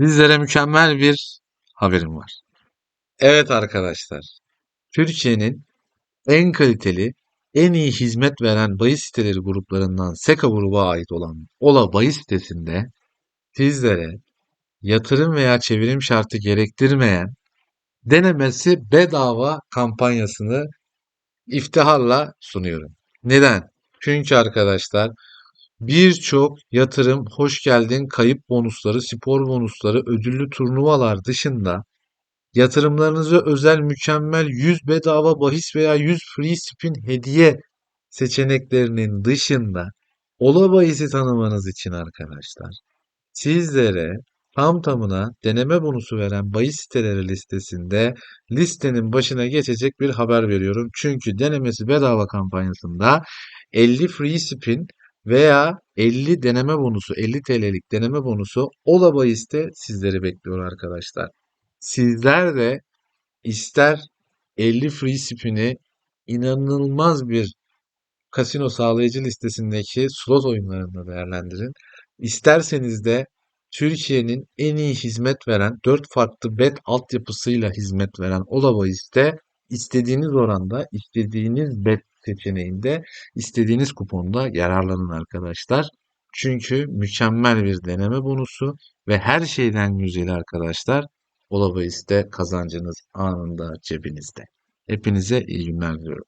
Sizlere mükemmel bir haberim var. Evet arkadaşlar, Türkiye'nin en kaliteli, en iyi hizmet veren bahis siteleri gruplarından Seka gruba ait olan Ola bahis sitesinde sizlere yatırım veya çevirim şartı gerektirmeyen denemesi bedava kampanyasını iftiharla sunuyorum. Neden? Çünkü arkadaşlar birçok yatırım, hoş geldin, kayıp bonusları, spor bonusları, ödüllü turnuvalar dışında yatırımlarınıza özel mükemmel 100 bedava bahis veya 100 free spin hediye seçeneklerinin dışında Ola bahisi tanımanız için arkadaşlar sizlere tam tamına deneme bonusu veren bahis siteleri listesinde listenin başına geçecek bir haber veriyorum. Çünkü denemesi bedava kampanyasında 50 free spin veya 50 deneme bonusu, 50 TL'lik deneme bonusu Ola Bahis'te sizleri bekliyor arkadaşlar. Sizler de ister 50 free spin'i inanılmaz bir kasino sağlayıcı listesindeki slot oyunlarında değerlendirin. İsterseniz de Türkiye'nin en iyi hizmet veren 4 farklı bet altyapısıyla hizmet veren Olabahis'te istediğiniz oranda, istediğiniz bet seçeneğinde, istediğiniz kuponda yararlanın arkadaşlar. Çünkü mükemmel bir deneme bonusu ve her şeyden güzeli arkadaşlar Olabahis'te kazancınız anında cebinizde. Hepinize iyi günler diliyorum.